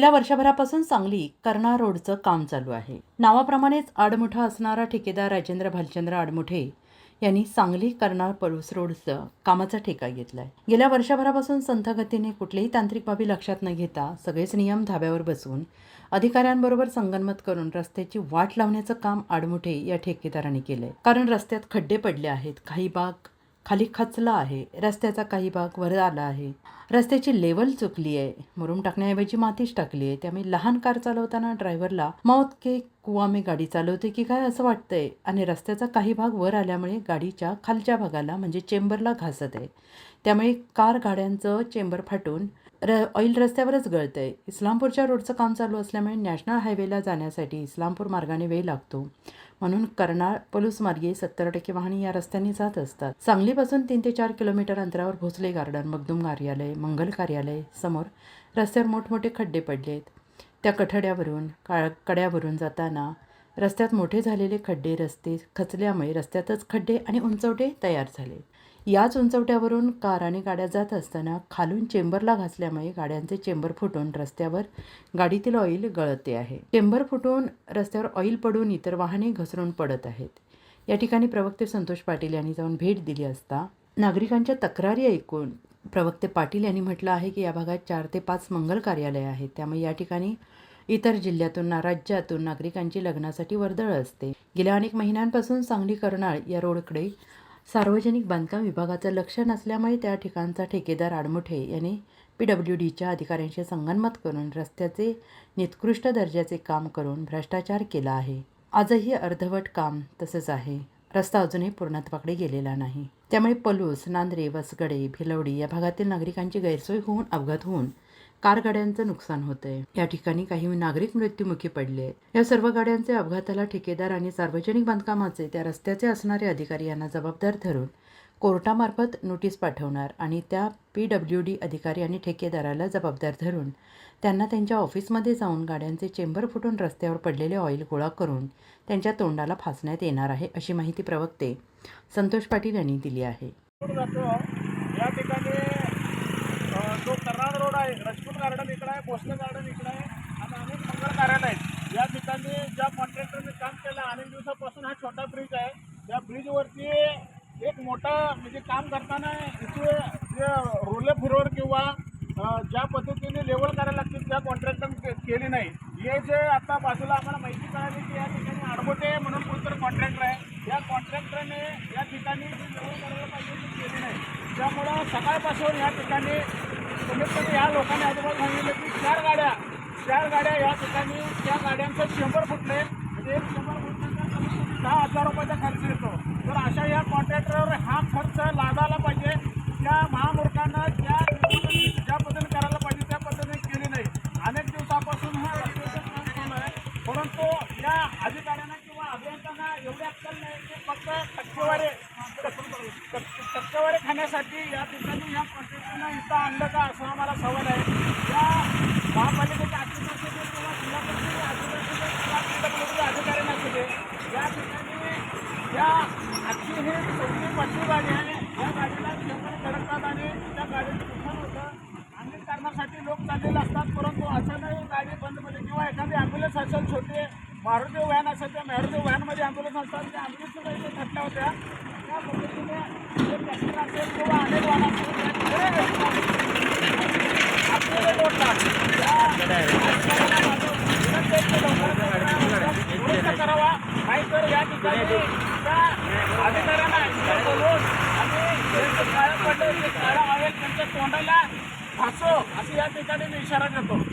गेल्या वर्षभरापासून सांगली कर्णा रोडचं काम चालू आहे. नावाप्रमाणेच आडमुठा असणारा ठेकेदार राजेंद्र भालचंद्र आडमुठे यांनी सांगली कर्णा पळूस रोडचं कामाचा ठेका घेतलाय. गेल्या वर्षभरापासून संथ गतीने कुठलेही तांत्रिक बाबी लक्षात न घेता सगळेच नियम धाब्यावर बसवून अधिकाऱ्यांबरोबर संगनमत करून रस्त्याची वाट लावण्याचं काम आडमुठे या ठेकेदाराने केलंय. कारण रस्त्यात खड्डे पडले आहेत काही भाग खाली खचला आहे. रस्त्याचा काही भाग वर आला आहे. रस्त्याची लेवल चुकली आहे. मुरुम टाकण्याऐवजी मातीच टाकली आहे. त्यामुळे लहान कार चालवताना ड्रायव्हरला मौत के कुवा मी गाडी चालवते की काय असं वाटतंय? आणि रस्त्याचा काही भाग वर आल्यामुळे गाडीच्या खालच्या भागाला म्हणजे चेंबरला घासत आहे. त्यामुळे कार गाड्यांचं चेंबर फाटून र ऑइल रस्त्यावरच गळतंय. इस्लामपूरच्या रोडचं काम चालू असल्यामुळे नॅशनल हायवेला जाण्यासाठी इस्लामपूर मार्गाने वेळ लागतो. म्हणून कर्नाळ पलूस मार्गे सत्तर टक्के वाहने या रस्त्याने जात असतात. सांगलीपासून तीन ते चार किलोमीटर अंतरावर भोसले गार्डन मगदूम कार्यालय मंगल कार्यालय समोर रस्त्यावर मोठमोठे खड्डे पडले आहेत त्या कठड्यावरून काळ कड्यावरून जाताना रस्त्यात मोठे झालेले खड्डे रस्ते खचल्यामुळे रस्त्यातच खड्डे आणि उंचवटे तयार झाले. याच उंचवट्यावरून कार आणि गाड्या जात असताना खालून चेंबरला घासल्यामुळे गाड्यांचे चेंबर फुटून रस्त्यावर गाडीतील ऑइल गळते आहे. चेंबर फुटून रस्त्यावर ऑइल पडून इतर वाहने घसरून पडत आहेत. या ठिकाणी प्रवक्ते संतोष पाटील यांनी जाऊन भेट दिली असता नागरिकांच्या तक्रारी ऐकून प्रवक्ते पाटील यांनी म्हटलं आहे की या भागात चार ते पाच मंगल कार्यालय आहेत. त्यामुळे या ठिकाणी इतर जिल्ह्यातून ना राज्यातून नागरिकांची लग्नासाठी वर्दळ असते. गेल्या अनेक महिन्यांपासून सांगली कर्नाळ या रोडकडे सार्वजनिक बांधकाम विभागाचं लक्ष नसल्यामुळे त्या ठिकाणचा ठेकेदार आडमुठे यांनी पी डब्ल्यू डीच्या अधिकाऱ्यांशी संगनमत करून रस्त्याचे निकृष्ट दर्जाचे काम करून भ्रष्टाचार केला आहे. आजही अर्धवट काम तसंच आहे. रस्ता अजूनही पूर्णत्वाकडे गेलेला नाही. त्यामुळे पलूस नांद्रे वसगडे भिलवडी या भागातील नागरिकांची गैरसोय होऊन अपघात होऊन कार गाड्यांचं नुकसान होतंय. या ठिकाणी काही नागरिक मृत्युमुखी पडले या सर्व गाड्यांचे अपघाताला ठेकेदार आणि सार्वजनिक बांधकामाचे त्या रस्त्याचे असणारे अधिकारी यांना जबाबदार धरून कोर्टामार्फत नोटीस पाठवणार आणि त्या पी डब्ल्यू डी अधिकारी आणि ठेकेदाराला जबाबदार धरून त्यांना त्यांच्या ऑफिसमध्ये जाऊन गाड्यांचे चेंबर फुटून रस्त्यावर पडलेले ऑइल गोळा करून त्यांच्या तोंडाला फासण्यात येणार आहे अशी माहिती प्रवक्ते संतोष पाटील यांनी दिली आहे. या ठिकाणी जो कर्नाळ रोड आहे गार्डन इकडं आहे भोसले गार्डन इकडं आहे. आणि अनेक मंगल कार्यालय आहेत. या ठिकाणी ज्या कॉन्ट्रॅक्टरने काम केलं अनेक दिवसापासून हा छोटा ब्रिज आहे. त्या ब्रिजवरती एक मोठा म्हणजे काम करताना इथे जे रोले फिरोर किंवा ज्या पद्धतीने लेवल करायला लागतील त्या कॉन्ट्रॅक्टर केली नाही. हे जे आता बाजूला आम्हाला माहिती कळाली की या ठिकाणी आडबोटे म्हणून कोणतरी कॉन्ट्रॅक्टर आहे. या कॉन्ट्रॅक्टरने या ठिकाणी जी लेवल करायला पाहिजे ती केली नाही. त्यामुळं सकाळपासून या ठिकाणी कमीत कमी या लोकांनी अजिबात सांगितलं की चार गाड्या चार गाड्या या ठिकाणी त्या गाड्यांचं शंभर फुटले म्हणजे एक शंभर फुटण्याचा कमीत कमी दहा हजार रुपयाचा खर्च येतो. तर अशा या कॉन्ट्रॅक्टरवर हा खर्च लादायला पाहिजे. त्या महामूर्खांना ज्या ज्या पद्धतीने करायला पाहिजे त्या पद्धतीने केली नाही. अनेक दिवसापासून हा रस्त्याचं काम चालू आहे. परंतु या अधिकाऱ्यांना किंवा अभियंत्यांना एवढी अक्कल नाही की फक्त टक्केवारी टक्केवारी खाण्यासाठी या ठिकाणी या कॉन्ट्रॅक्टरनं इथं आणलं का असं आम्हाला सवाल आहे. या महापालिकेच्या अतिदक्षते किंवा जिल्हा परिषदेच्या अतिदक्षते अधिकारी नसले या ठिकाणी या आजची ही चौथी पाचवी गाडी आहे. या गाडीला शंभर धडकतात आणि त्या गाडीचं नुकसान होतं. अनेक कारणासाठी लोक चाललेले असतात परंतु अचानक ही गाडी बंद पडली किंवा एखादी ॲम्ब्युलन्स असेल छोटे मारुती व्हॅन असेल त्या मारुती व्हॅनमध्ये ॲम्ब्युलन्स असतात त्या ॲम्ब्युलन्स सुद्धा इथे घटल्या होत्या. करावा पद्धतीने तर या ठिकाणी अधिकाऱ्यांना आणि पडलं त्यांच्या तोंडाला फासो असं या ठिकाणी मी इशारा करतो.